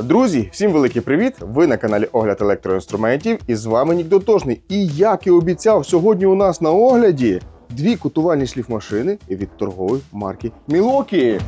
Друзі, всім великий привіт! Ви на каналі Огляд електроінструментів і з вами Нік Дотожний. І як і обіцяв, сьогодні у нас на огляді дві кутувальні шліфмашини від торгової марки Мілокі.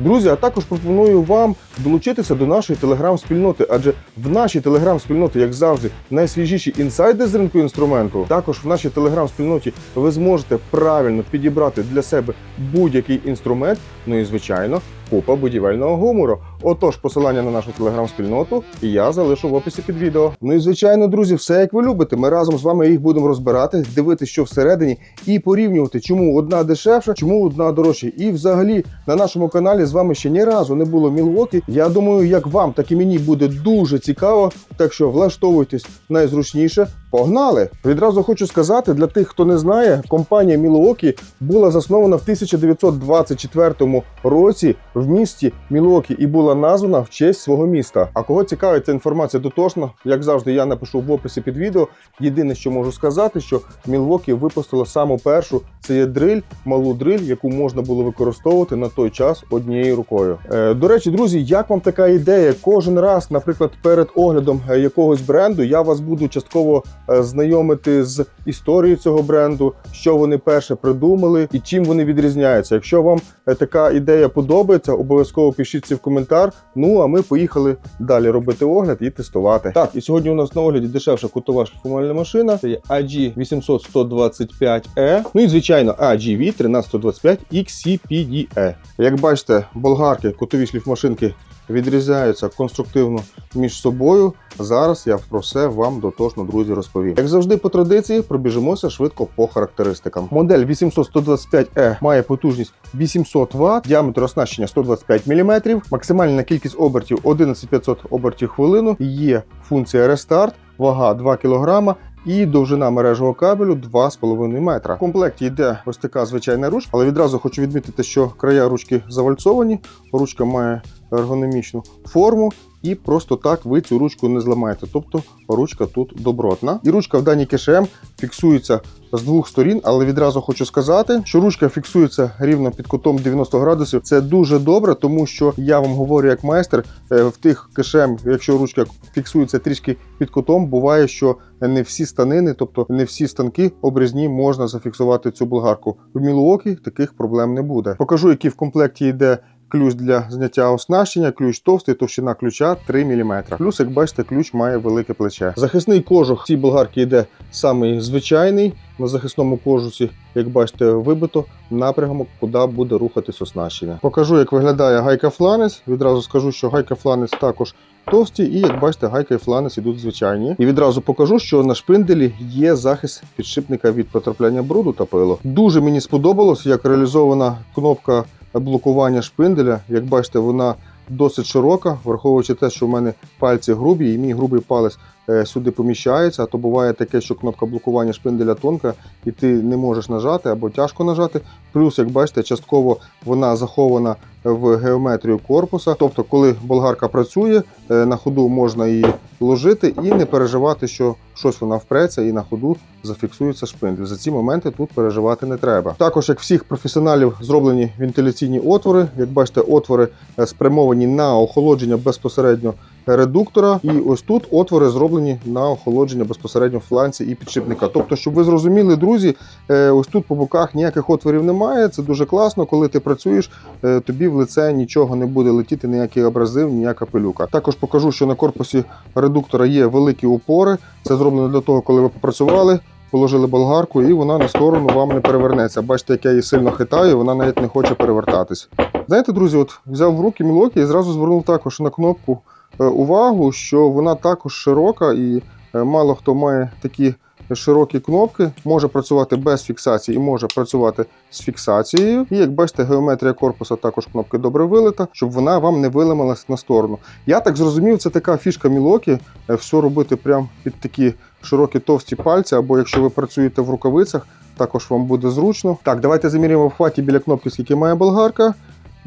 Друзі, а також пропоную вам долучитися до нашої телеграм-спільноти, адже в нашій телеграм-спільноті, як завжди, найсвіжіші інсайди з ринку інструменту. Також в нашій телеграм-спільноті ви зможете правильно підібрати для себе будь-який інструмент. Ну і звичайно, купа будівельного гумору. Отож, посилання на нашу телеграм-спільноту я залишу в описі під відео. Ну і звичайно, друзі, все як ви любите. Ми разом з вами їх будемо розбирати, дивитися, що всередині, і порівнювати, чому одна дешевша, чому одна дорожча. І взагалі на нашому каналі з вами ще ні разу не було Мілвокі. Я думаю, як вам, так і мені буде дуже цікаво. Так що влаштовуйтесь найзручніше. Погнали! Відразу хочу сказати для тих, хто не знає, компанія Мілуокі була заснована в 1924 році в місті Мілуокі і була названа в честь свого міста. А кого цікавить ця інформація дотошно, як завжди, я напишу в описі під відео. Єдине, що можу сказати, що Мілуокі випустила саму першу це є дриль, малу дриль, яку можна було використовувати на той час однією рукою. Е, до речі, друзі, як вам така ідея? Кожен раз, наприклад, перед оглядом е, якогось бренду, я вас буду частково знайомити з історією цього бренду, що вони перше придумали і чим вони відрізняються. Якщо вам е, така ідея подобається, обов'язково пишіть це в коментар. Ну а ми поїхали далі робити огляд і тестувати. Так, і сьогодні у нас на огляді дешевша кутова шліфувальна машина. Це є AG 800-125E. Ну і звичайно AGV 13125 XCPDE. Як бачите, болгарки, кутові шліфмашинки відрізняються конструктивно між собою. Зараз я про все вам дотошно, друзі, розповім. Як завжди, по традиції, пробіжимося швидко по характеристикам. Модель 800-125E має потужність 800 Вт, діаметр оснащення 125 мм, максимальна кількість обертів 11500 обертів хвилину. Є функція рестарт, вага 2 кг. І довжина мережого кабелю 2,5 метра. В комплекті йде ось така звичайна ручка, але відразу хочу відмітити, що края ручки завальцовані. Ручка має ергономічну форму, і просто так ви цю ручку не зламаєте. Тобто ручка тут добротна. І ручка в даній КШМ фіксується з двох сторін, але відразу хочу сказати, що ручка фіксується рівно під кутом 90 градусів. Це дуже добре, тому що я вам говорю як майстер, е, в тих КШМ, якщо ручка фіксується трішки під кутом, буває, що не всі станини, тобто не всі станки обрізні можна зафіксувати цю болгарку. В Мілуокі таких проблем не буде. Покажу, який в комплекті йде ключ для зняття оснащення, ключ товстий, товщина ключа 3 мм. Плюс, як бачите, ключ має велике плече. Захисний кожух цій болгарці йде самий звичайний. На захисному кожусі, як бачите, вибито напрямок, куди буде рухатись оснащення. Покажу, як виглядає гайка фланець. Відразу скажу, що гайка фланець також товсті, і як бачите, гайка і фланець ідуть звичайні. І відразу покажу, що на шпинделі є захист підшипника від потрапляння бруду та пилу. Дуже мені сподобалось, як реалізована кнопка блокування шпинделя. Як бачите, вона досить широка, враховуючи те, що в мене пальці грубі, і мій грубий палець е, сюди поміщається. А то буває таке, що кнопка блокування шпинделя тонка, і ти не можеш нажати або тяжко нажати. Плюс, як бачите, частково вона захована в геометрію корпуса. Тобто, коли болгарка працює, е, на ходу можна її ложити і не переживати, що щось вона впреться і на ходу зафіксується шпиндель. За ці моменти тут переживати не треба. Також, як всіх професіоналів, зроблені вентиляційні отвори. Як бачите, отвори е, спрямовані на охолодження безпосередньо редуктора. І ось тут отвори зроблені на охолодження безпосередньо фланці і підшипника. Тобто, щоб ви зрозуміли, друзі, е, ось тут по боках ніяких отворів немає. Це дуже класно. Коли ти працюєш, е, тобі в лице нічого не буде летіти, ніякий абразив, ніяка пилюка. Також покажу, що на корпусі редуктора є великі упори. Це зроблено для того, коли ви попрацювали. Положили болгарку, і вона на сторону вам не перевернеться. Бачите, як я її сильно хитаю, вона навіть не хоче перевертатись. Знаєте, друзі, от взяв в руки мілокі і зразу звернув також на кнопку увагу, що вона також широка і е, мало хто має такі широкі кнопки, може працювати без фіксації і може працювати з фіксацією. І як бачите, геометрія корпуса також кнопки добре вилита, щоб вона вам не виламалась на сторону. Я так зрозумів, це така фішка мілокі, е, все робити прямо під такі широкі товсті пальці, або якщо ви працюєте в рукавицях, також вам буде зручно. Так, давайте заміряємо в хваті біля кнопки, скільки має болгарка.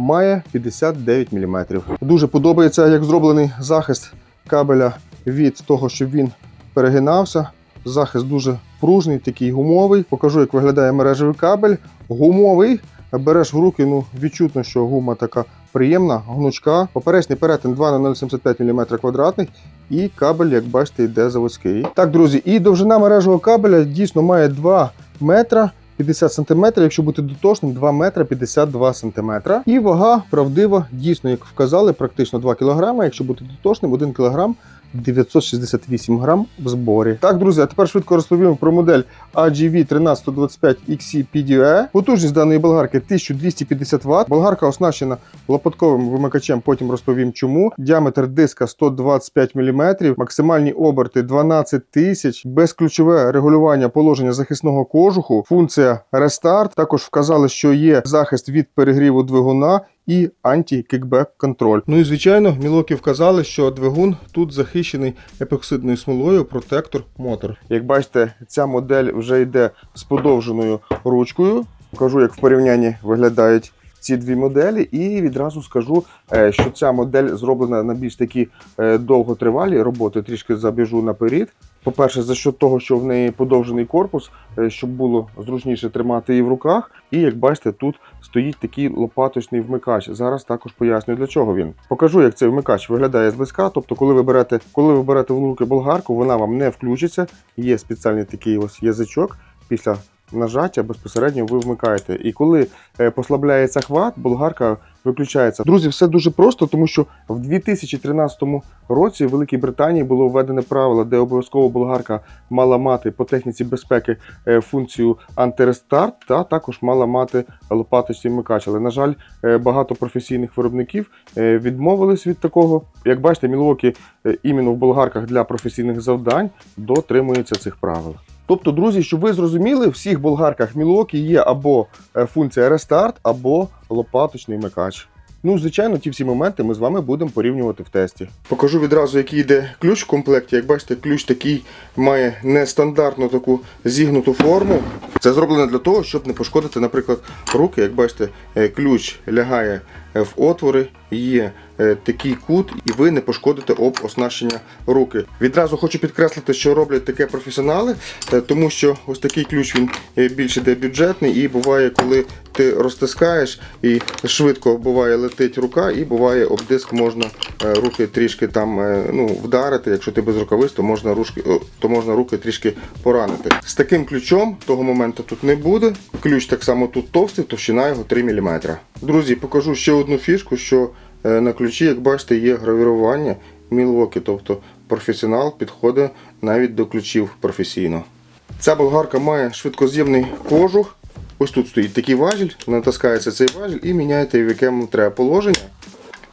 Має 59 мм. Дуже подобається, як зроблений захист кабеля від того, щоб він перегинався. Захист дуже пружний, такий гумовий. Покажу, як виглядає мережевий кабель. Гумовий. Береш в руки, ну відчутно, що гума така приємна, гнучка. Поперечний перетин 2 на 0,75 мм квадратних. І кабель, як бачите, йде заводський. Так, друзі, і довжина мережевого кабеля дійсно має 2 метра 50 см, якщо бути дотошним, 2 метра 52 см. І вага правдива, дійсно, як вказали, практично 2 кг. Якщо бути дотошним, 1 кг 968 грам в зборі. Так, друзі, а тепер швидко розповім про модель AGV 13125 XC PDE. Потужність даної болгарки 1250 Вт. Болгарка оснащена лопатковим вимикачем, потім розповім чому. Діаметр диска 125 мм, максимальні оберти 12 тисяч, безключове регулювання положення захисного кожуху, функція Restart. Також вказали, що є захист від перегріву двигуна і анті-кікбек контроль. Ну і звичайно, мілоки вказали, що двигун тут захищений епоксидною смолою протектор мотор. Як бачите, ця модель вже йде з подовженою ручкою. Покажу, як в порівнянні виглядають ці дві моделі, і відразу скажу, е, що ця модель зроблена на більш такі е, довготривалі роботи. Трішки забіжу наперед. По-перше, за що того, що в неї подовжений корпус, е, щоб було зручніше тримати її в руках. І як бачите, тут стоїть такий лопаточний вмикач. Зараз також поясню для чого він. Покажу, як цей вмикач виглядає зблизька. Тобто, коли ви берете, коли ви берете в руки болгарку, вона вам не включиться. Є спеціальний такий ось язичок після. Нажаття безпосередньо ви вмикаєте. І коли е, послабляється хват, болгарка виключається. Друзі, все дуже просто, тому що в 2013 році в Великій Британії було введене правило, де обов'язково болгарка мала мати по техніці безпеки е, функцію антирестарт, та також мала мати лопаточний вмикач. Але, на жаль, е, багато професійних виробників е, відмовились від такого. Як бачите, Мілвокі е, іменно в болгарках для професійних завдань дотримується цих правил. Тобто, друзі, щоб ви зрозуміли, в всіх болгарках Milwaukee є або е, функція рестарт, або лопаточний вмикач. Ну, звичайно, ті всі моменти ми з вами будемо порівнювати в тесті. Покажу відразу, який йде ключ в комплекті. Як бачите, ключ такий має нестандартну таку зігнуту форму. Це зроблено для того, щоб не пошкодити, наприклад, руки. Як бачите, е, ключ лягає е, в отвори, є е, такий кут, і ви не пошкодите об оснащення руки. Відразу хочу підкреслити, що роблять таке професіонали, е, тому що ось такий ключ він е, більш іде бюджетний, і буває, коли ти розтискаєш і швидко буває летить рука, і буває об диск можна руки трішки там ну, вдарити. Якщо ти без рукавиць, то можна рушки, то можна руки трішки поранити. З таким ключом того моменту тут не буде. Ключ так само тут товстий, товщина його 3 мм. Друзі, покажу ще одну фішку, що е, на ключі, як бачите, є гравірування Мілвокі, тобто професіонал підходить навіть до ключів професійно. Ця болгарка має швидкоз'ємний кожух. Ось тут стоїть такий важіль, натискається цей важіль і міняєте, в яке вам треба положення.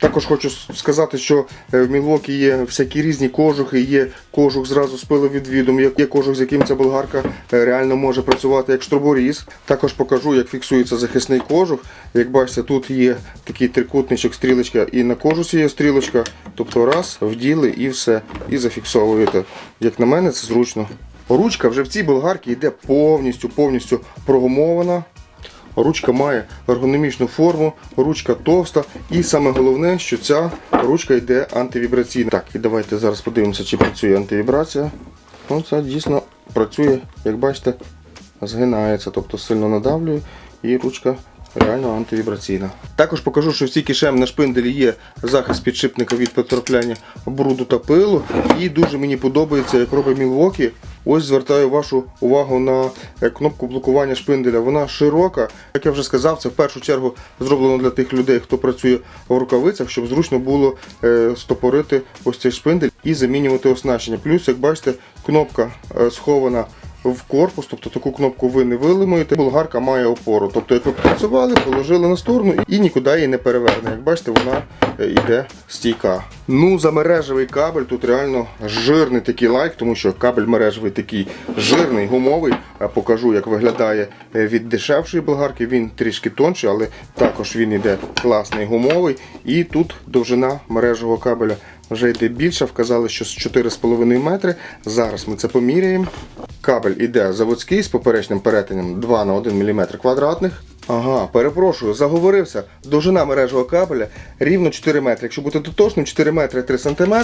Також хочу сказати, що е, в Мілвокі є всякі різні кожухи, є кожух зразу з пиловідвідом, є кожух, з яким ця болгарка е, реально може працювати як штроборіз. Також покажу, як фіксується захисний кожух. Як бачите, тут є такий трикутничок, стрілочка, і на кожусі є стрілочка. Тобто раз, вділи і все, і зафіксовуєте. Як на мене, це зручно. Ручка вже в цій болгарці йде повністю, повністю прогумована. Ручка має ергономічну форму, ручка товста, і саме головне, що ця ручка йде антивібраційна. Так, і давайте зараз подивимося, чи працює антивібрація. Ну, це дійсно працює, як бачите, згинається, тобто сильно надавлює, і ручка реально антивібраційна. Також покажу, що в цій кишені на шпинделі є захист підшипника від потрапляння бруду та пилу. І дуже мені подобається, як робить Milwaukee. Ось звертаю вашу увагу на е, кнопку блокування шпинделя. Вона широка. Як я вже сказав, це в першу чергу зроблено для тих людей, хто працює в рукавицях, щоб зручно було е, стопорити ось цей шпиндель і замінювати оснащення. Плюс, як бачите, кнопка е, схована в корпус, тобто таку кнопку ви не вилимуєте. Болгарка має опору. Тобто, як ви працювали, положили на сторону і нікуди її не переверне. Як бачите, вона е, йде стійка. Ну, за мережевий кабель тут реально жирний такий лайк, тому що кабель мережевий такий жирний, гумовий. А Покажу, як виглядає е, від дешевшої болгарки. Він трішки тонший, але також він йде класний гумовий. І тут довжина мережевого кабеля вже йде більше, Вказали, що з 4,5 метри. Зараз ми це поміряємо. Кабель іде заводський з поперечним перетинем 2 на 1 мм квадратних. Ага, перепрошую, заговорився. Довжина мережого кабеля рівно 4 метри. Якщо бути дотошним, 4 метри 3 см.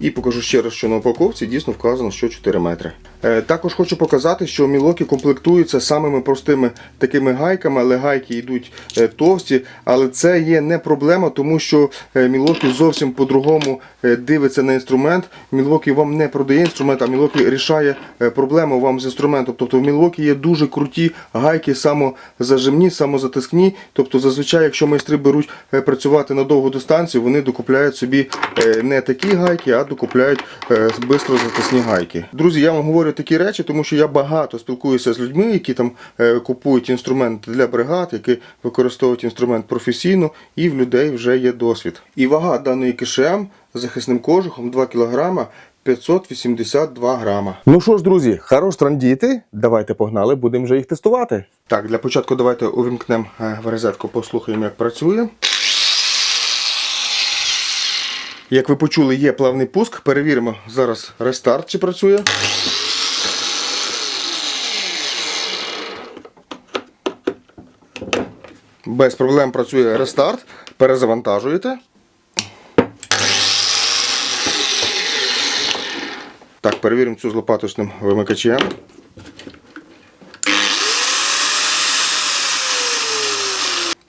І покажу ще раз, що на упаковці дійсно вказано, що 4 метри. Е, Також хочу показати, що мілоки комплектуються самими простими такими гайками, але гайки йдуть е, товсті. Але це є не проблема, тому що е, мілоки зовсім по-другому дивиться на інструмент. Мілоки вам не продає інструмент, а мілоки рішає проблему вам з інструментом. Тобто в мілокі є дуже круті гайки, самозажимні, самозатискні. Тобто, зазвичай, якщо майстри беруть працювати на довгу дистанцію, вони докупляють собі не такі гайки, а докупляють бистро затисні гайки. Друзі, я вам говорю такі речі, тому що я багато спілкуюся з людьми, які там е, купують інструмент для бригад, які використовують інструмент професійно, і в людей вже є досвід. І вага даної з захисним кожухом 2 кг 582 грама. Ну що ж, друзі, хорош трандіти. Давайте погнали, будемо вже їх тестувати. Так, для початку давайте увімкнемо е, в розетку, послухаємо, як працює. Як ви почули, є плавний пуск. Перевіримо зараз рестарт, чи працює. Без проблем працює рестарт. Перезавантажуєте. Так, перевіримо цю з лопаточним вимикачем.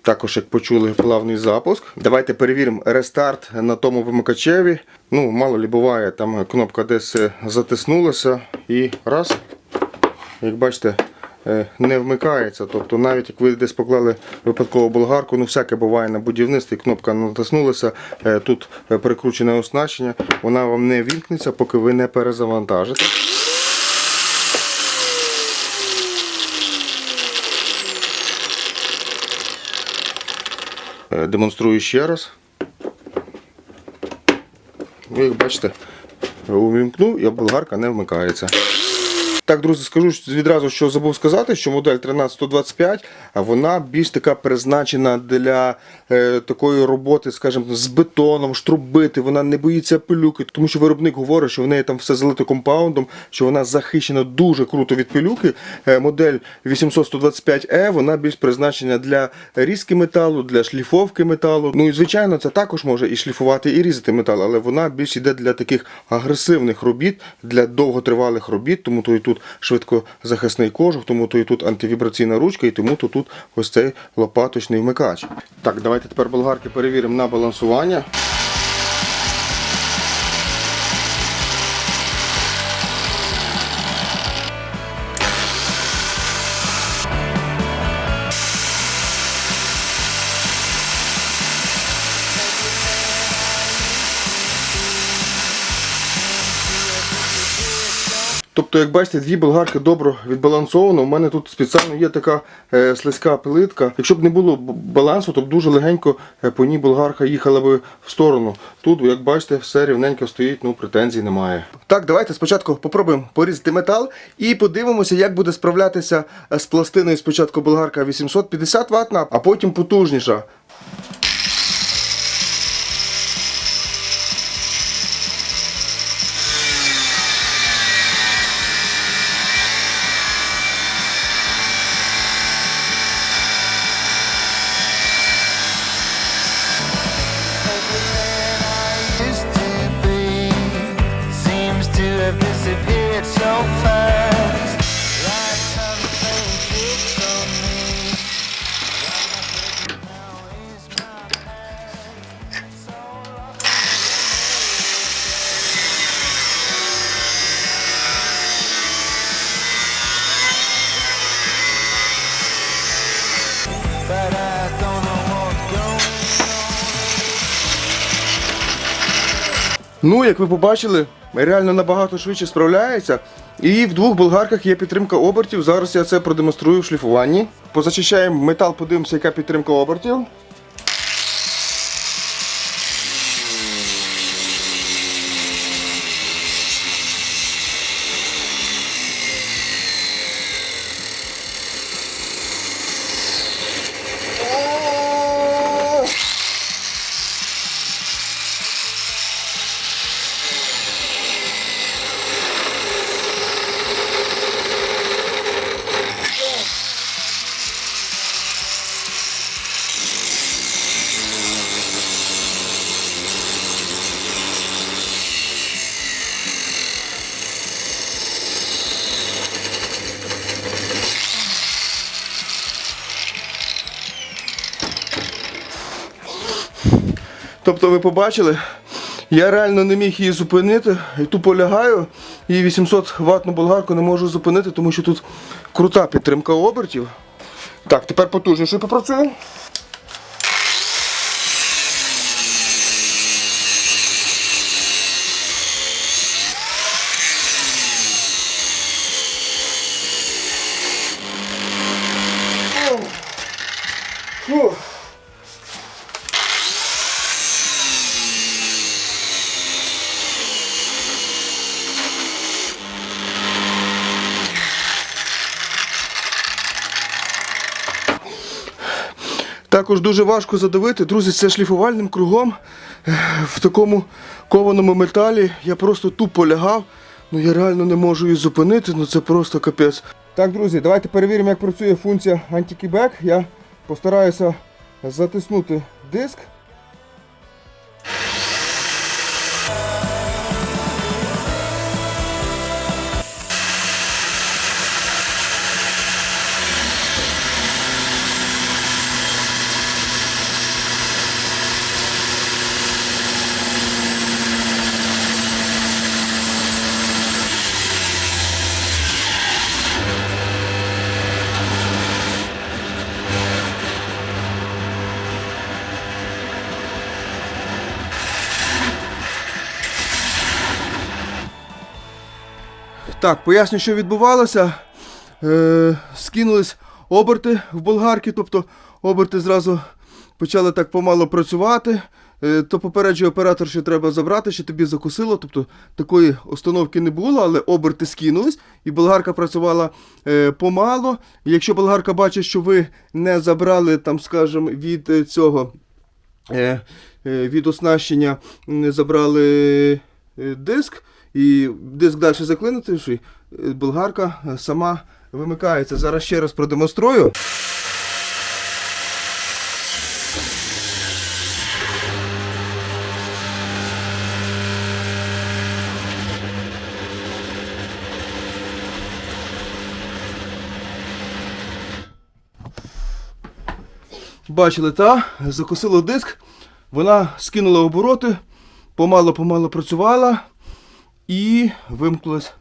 Також, як почули, плавний запуск. Давайте перевіримо рестарт на тому вимикачеві. Ну, мало лі буває, там кнопка десь затиснулася і раз. Як бачите, не вмикається. Тобто навіть як ви десь поклали випадково болгарку, ну всяке буває на будівництві, кнопка натиснулася, е, тут е, прикручене оснащення, вона вам не вімкнеться, поки ви не перезавантажите. Е, Демонструю ще раз. Ви бачите, увімкнув і болгарка не вмикається. Так, друзі, скажу відразу, що забув сказати, що модель 13125 а вона більш така призначена для е, такої роботи, скажімо, з бетоном, штрубити. Вона не боїться пилюки, тому що виробник говорить, що в неї там все залито компаундом, що вона захищена дуже круто від пилюки. Е, модель 800-125E, вона більш призначена для різки металу, для шліфовки металу. Ну і звичайно, це також може і шліфувати, і різати метал, але вона більш йде для таких агресивних робіт, для довготривалих робіт, тому то і тут швидкозахисний кожух, тому то і тут антивібраційна ручка, і тому то тут ось цей лопаточний вмикач. Так, давайте тепер болгарки перевіримо на балансування. Тобто, як бачите, дві болгарки добре відбалансовано. У мене тут спеціально є така е, слизька плитка. Якщо б не було балансу, то б дуже легенько е, по ній болгарка їхала би в сторону. Тут, як бачите, все рівненько стоїть, ну претензій немає. Так, давайте спочатку попробуємо порізати метал і подивимося, як буде справлятися е, з пластиною спочатку болгарка 850 ватна, а потім потужніша. Ну, як ви побачили, реально набагато швидше справляється. І в двох болгарках є підтримка обертів. Зараз я це продемонструю в шліфуванні. Позачищаємо метал, подивимося, яка підтримка обертів. Тобто ви побачили, я реально не міг її зупинити. І тупо лягаю і 800 ватну болгарку не можу зупинити, тому що тут крута підтримка обертів. Так, тепер потужніше попрацюємо. Також дуже важко задавити. Друзі, це шліфувальним кругом в такому кованому металі. Я просто тупо лягав. Ну я реально не можу її зупинити, ну це просто капець. Так, друзі, давайте перевіримо, як працює функція антикібек. Я постараюся затиснути диск. Так, поясню, що відбувалося. Е, скинулись оберти в болгарки, тобто оберти зразу почали так помало працювати. Е, то попереджує оператор, що треба забрати, що тобі закусило. Тобто такої установки не було, але оберти скинулись, і болгарка працювала е, помало. Якщо болгарка бачить, що ви не забрали, там, скажімо, від е, цього е, е, від оснащення не забрали е, диск, і диск далі заклинитий, е, болгарка е, сама вимикається. Зараз ще раз продемонструю. Бачили, та? Закусило диск, вона скинула обороти, помало-помало працювала і вимкнулась.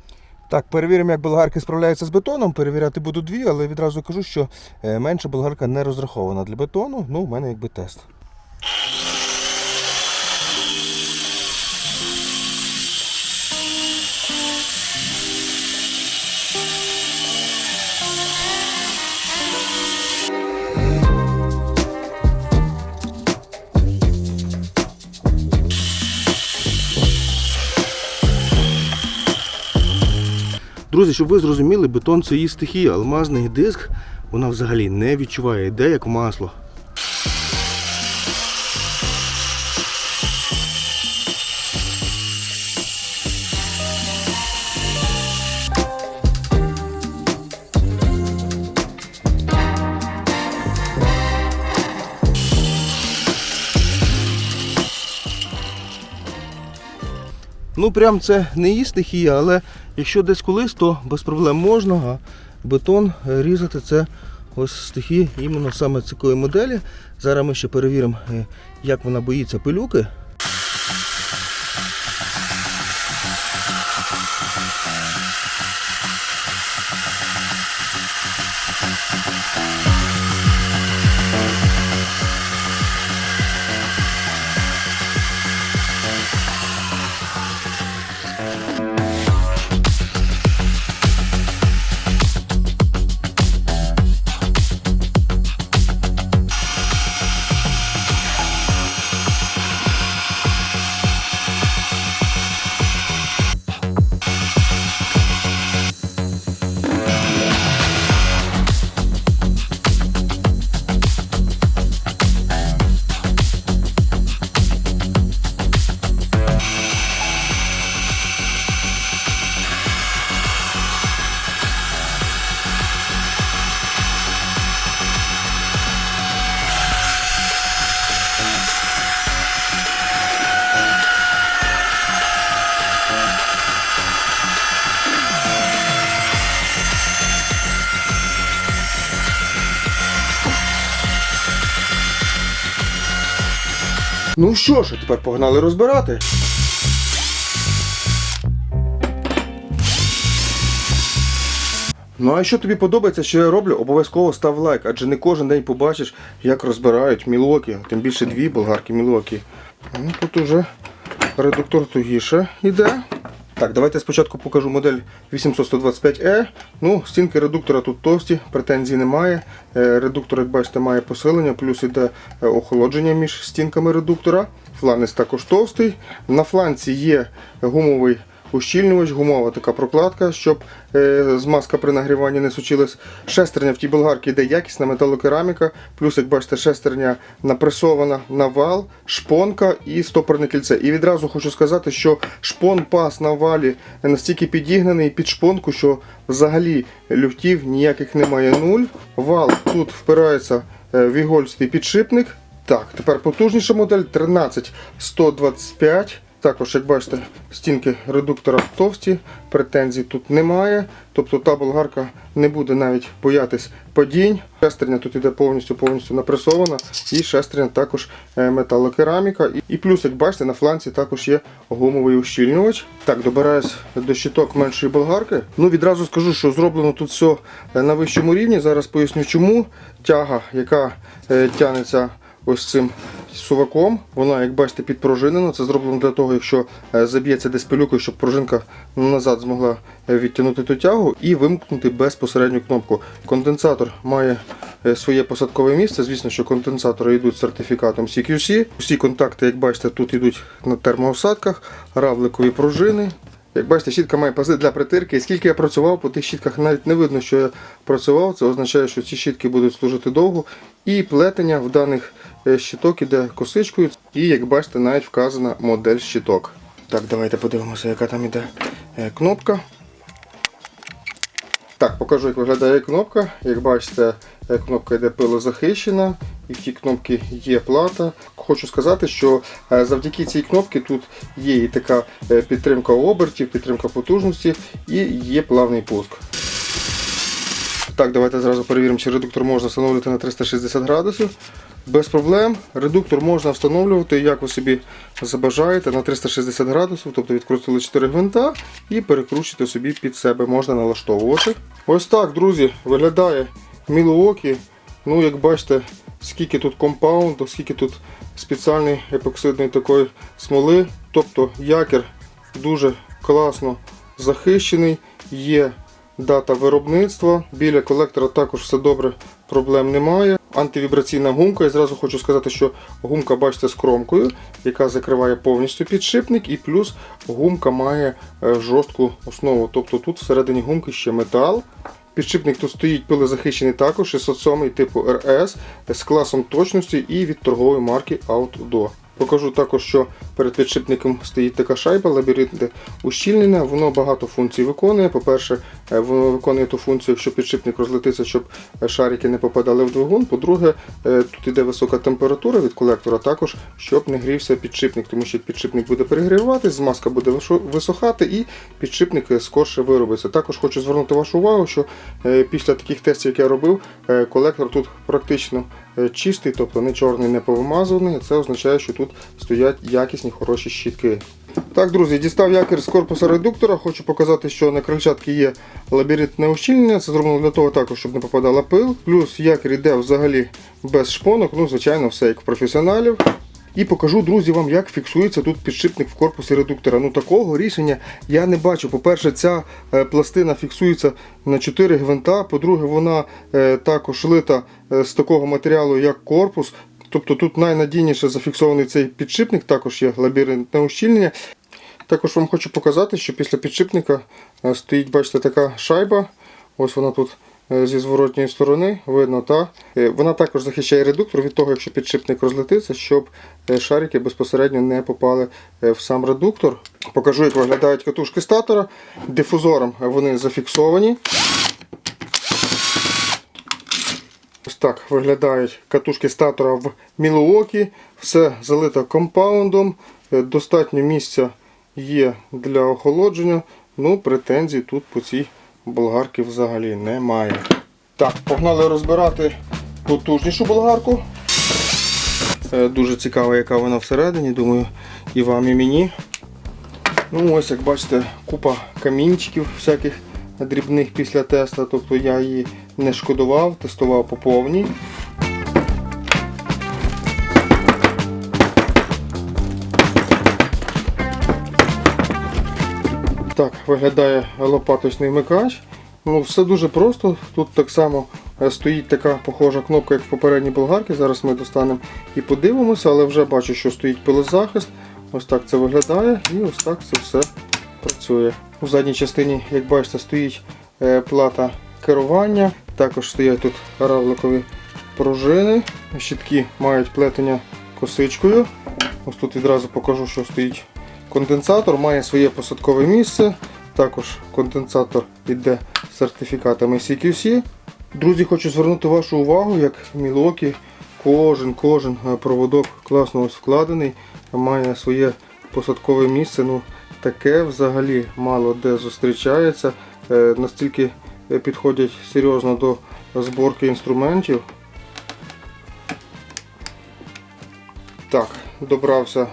Так, перевіримо, як болгарки справляються з бетоном. Перевіряти буду дві, але відразу кажу, що е, менша болгарка не розрахована для бетону. Ну, в мене якби тест. Друзі, щоб ви зрозуміли, бетон це її стихія, алмазний диск, вона взагалі не відчуває, йде як масло. Ну, прям це не її стихія, але якщо десь колись, то без проблем можна, а бетон е, різати це ось стихія іменно саме такої моделі. Зараз ми ще перевіримо, е, як вона боїться пилюки. Ну що ж, тепер погнали розбирати. Ну а якщо тобі подобається, що я роблю, обов'язково став лайк, адже не кожен день побачиш, як розбирають мілокі, тим більше дві болгарки мілокі. Ну, тут уже редуктор тугіше йде. Так, давайте спочатку покажу модель 800-125E. Ну, стінки редуктора тут товсті, претензій немає. Е, Редуктор, як бачите, має посилення, плюс іде е, охолодження між стінками редуктора. Фланець також товстий. На фланці є гумовий ущільнювач, гумова така прокладка, щоб е, змазка при нагріванні не сучилась. Шестерня в тій болгарці йде якісна металокераміка, плюс, як бачите, шестерня напресована на вал, шпонка і стопорне кільце. І відразу хочу сказати, що шпон пас на валі настільки підігнаний під шпонку, що взагалі люфтів ніяких немає нуль. Вал тут впирається е, вігольстий підшипник. Так, тепер потужніша модель 13125. Також, як бачите, стінки редуктора товсті, претензій тут немає. Тобто та болгарка не буде навіть боятись падінь. Шестерня тут іде повністю повністю напресована, і шестерня також е, металокераміка. І- І плюс, як бачите, на фланці також є гумовий ущільнювач. Так, добираюсь до щиток меншої болгарки. Ну відразу скажу, що зроблено тут все е, на вищому рівні. Зараз поясню чому. Тяга, яка е, тягнеться ось цим суваком. Вона, як бачите, підпружинена. Це зроблено для того, якщо е, заб'ється десь пилюкою, щоб пружинка назад змогла е, відтягнути ту тягу і вимкнути безпосередню кнопку. Конденсатор має е, своє посадкове місце. Звісно, що конденсатори йдуть з сертифікатом CQC. Усі контакти, як бачите, тут йдуть на термоосадках, равликові пружини. Як бачите, щітка має пази для притирки. І скільки я працював по тих щітках, навіть не видно, що я працював. Це означає, що ці щітки будуть служити довго. І плетення в даних е, щиток іде косичкою. І як бачите, навіть вказана модель щиток. Так, давайте подивимося, яка там іде е, кнопка. Так, покажу, як виглядає кнопка. Як бачите, е, кнопка йде пилозахищена, і в тій є плата. Хочу сказати, що е, завдяки цій кнопці тут є і така е, підтримка обертів, підтримка потужності і є плавний пуск. Так, давайте зразу перевіримо, чи редуктор можна встановлювати на 360 градусів. Без проблем. Редуктор можна встановлювати, як ви собі забажаєте, на 360 градусів, тобто відкрутили 4 гвинта і перекручуєте собі під себе, можна налаштовувати. Ось так, друзі, виглядає Milwaukee. Ну, як бачите, скільки тут компаунду, скільки тут спеціальної епоксидної такої смоли. Тобто якір дуже класно захищений, є дата виробництва. Біля колектора також все добре, проблем немає. Антивібраційна гумка. І зразу хочу сказати, що гумка, бачите, з кромкою, яка закриває повністю підшипник, і плюс гумка має е, жорстку основу. Тобто тут всередині гумки ще метал. Підшипник тут стоїть пилезахищений також 607 типу RS з класом точності і від торгової марки Outdoor. Покажу також, що перед підшипником стоїть така шайба, лабіринтне ущільнене. Воно багато функцій виконує. По-перше, е, воно виконує ту функцію, якщо підшипник розлетиться, щоб е, шарики не попадали в двигун. По-друге, е, тут іде висока температура від колектора, також щоб не грівся підшипник, тому що підшипник буде перегріватись, змазка буде висохати і підшипник скорше виробиться. Також хочу звернути вашу увагу, що після таких тестів, як я робив, колектор тут практично чистий, тобто не чорний, не повимазаний. Це означає, що тут стоять якісні хороші щітки. Так, друзі, дістав якір з корпуса редуктора. Хочу показати, що на крильчатці є лабіринтне ущільнення. Це зроблено для того також, щоб не попадала пил. Плюс якір йде взагалі без шпонок, ну, звичайно, все як в професіоналів. І покажу, друзі, вам, як фіксується тут підшипник в корпусі редуктора. Ну такого рішення я не бачу. По-перше, ця е, пластина фіксується на 4 гвинта. По-друге, вона е, також лита е, з такого матеріалу, як корпус. Тобто тут найнадійніше зафіксований цей підшипник, також є лабіринтне ущільнення. Також вам хочу показати, що після підшипника стоїть, бачите, така шайба. Ось вона тут зі зворотньої сторони, видно, та Е, вона також захищає редуктор від того, якщо підшипник розлетиться, щоб е, шарики безпосередньо не попали е, в сам редуктор. Покажу, як виглядають катушки статора. Дифузором вони зафіксовані. Ось так виглядають катушки статора в Мілуокі. Все залито компаундом. Е, Достатньо місця є для охолодження. Ну, претензій тут по цій болгарці взагалі немає. Так, погнали розбирати потужнішу болгарку. Е, Дуже цікава, яка вона всередині, думаю, і вам, і мені. Ну ось, як бачите, купа камінчиків всяких дрібних після теста. Тобто я її не шкодував, тестував по повній. Так виглядає лопаточний вмикач. Ну, все дуже просто. Тут так само е, стоїть така похожа кнопка, як в попередній болгарці. Зараз ми достанемо і подивимося, але вже бачу, що стоїть пилозахист. Ось так це виглядає і ось так це все працює. У задній частині, як бачите, стоїть е, плата керування. Також стоять тут равликові пружини. Щітки мають плетення косичкою. Ось тут відразу покажу, що стоїть конденсатор, має своє посадкове місце. Також конденсатор йде з сертифікатами CQC. Друзі, хочу звернути вашу увагу, як Milwaukee кожен, кожен е, проводок класно ось вкладений, має своє посадкове місце. Ну, таке взагалі мало де зустрічається. Е, Настільки е, підходять серйозно до зборки інструментів. Так, добрався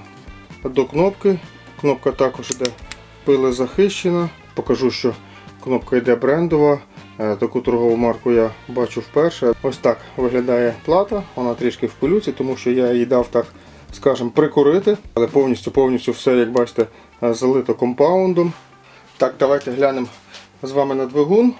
до кнопки. Кнопка також йде пилезахищена. Покажу, що кнопка йде брендова. Е, Таку торгову марку я бачу вперше. Ось так виглядає плата. Вона трішки в пилюці, тому що я її дав так, скажімо, прикурити. Але повністю повністю все, як бачите, е, залито компаундом. Так, давайте глянемо з вами на двигун.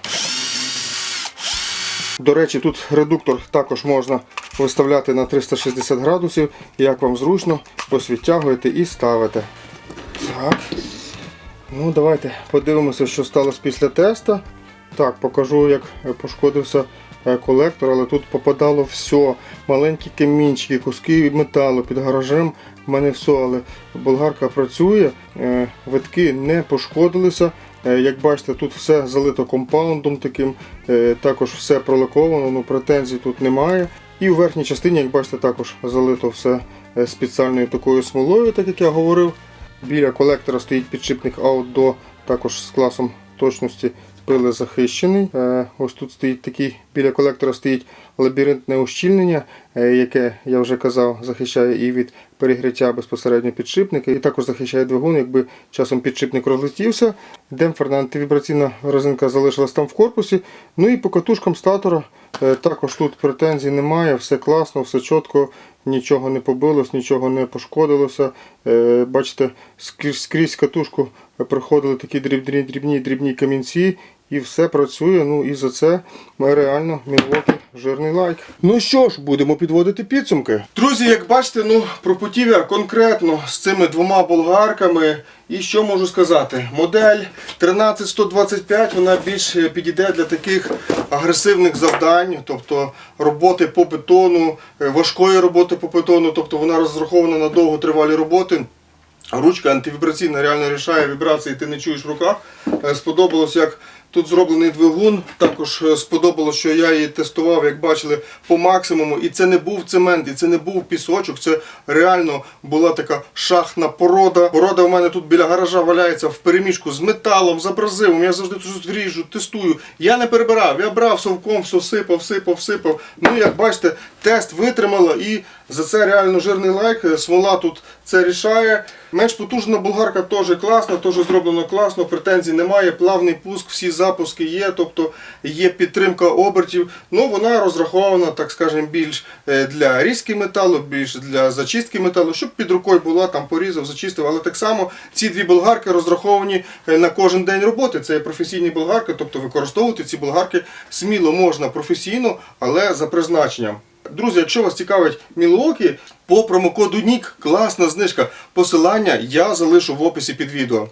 До речі, тут редуктор також можна виставляти на 360 градусів. Як вам зручно, ось відтягуєте і ставите. Так. Ну, давайте подивимося, що сталося після теста. Так, покажу, як пошкодився е, колектор, але тут попадало все. Маленькі камінчики, куски металу під гаражем. в мене все, але болгарка працює, е, витки не пошкодилися. Е, Як бачите, тут все залито компаундом таким, також все пролаковано, ну претензій тут немає. І у верхній частині, як бачите, також залито все спеціальною такою смолою, так як я говорив. Біля колектора стоїть підшипник Outdo, також з класом точності пили захищений. Ось тут стоїть такий, біля колектора стоїть лабіринтне ущільнення, е, яке я вже казав, захищає і від перегріття безпосередньо підшипника, і також захищає двигун, якби часом підшипник розлетівся. Демпферна антивібраційна резинка залишилась там в корпусі. Ну і по катушкам статора е, також тут претензій немає, все класно, все чітко, нічого не побилось, нічого не пошкодилося. Е, Бачите, скрізь, катушку проходили такі дрібні, дрібні, дрібні камінці. І все працює, ну і за це ми реально Milwaukee жирний лайк. Ну що ж, будемо підводити підсумки. Друзі, як бачите, ну пропотів я конкретно з цими двома болгарками. І що можу сказати? Модель 13125 вона більш е, підійде для таких агресивних завдань, тобто роботи по бетону, е, важкої роботи по бетону, тобто вона розрахована на довготривалі роботи. Ручка антивібраційна реально рішає вібрації, ти не чуєш в руках. Е, Сподобалось, як тут зроблений двигун. Також е, сподобалось, що я її тестував, як бачили, по максимуму. І це не був цемент, і це не був пісочок. Це реально була така шахтна порода. Порода в мене тут біля гаража валяється в переміжку з металом, з абразивом. Я завжди тут ріжу, тестую. Я не перебирав, я брав совком, все сипав, сипав, сипав. Ну, як бачите, тест витримала і за це реально жирний лайк. Смола тут це рішає. Менш потужна болгарка теж класна, теж зроблено класно, претензій немає. Плавний пуск, всі запуски є, тобто є підтримка обертів. Ну вона розрахована, так скажемо, більш е, для різки металу, більш для зачистки металу, щоб під рукою була, там порізав, зачистив. Але так само ці дві болгарки розраховані е, на кожен день роботи. Це є професійні болгарки, тобто використовувати ці болгарки сміло можна професійно, але за призначенням. Друзі, якщо вас цікавить Мілуокі, по промокоду НІК класна знижка. Посилання я залишу в описі під відео.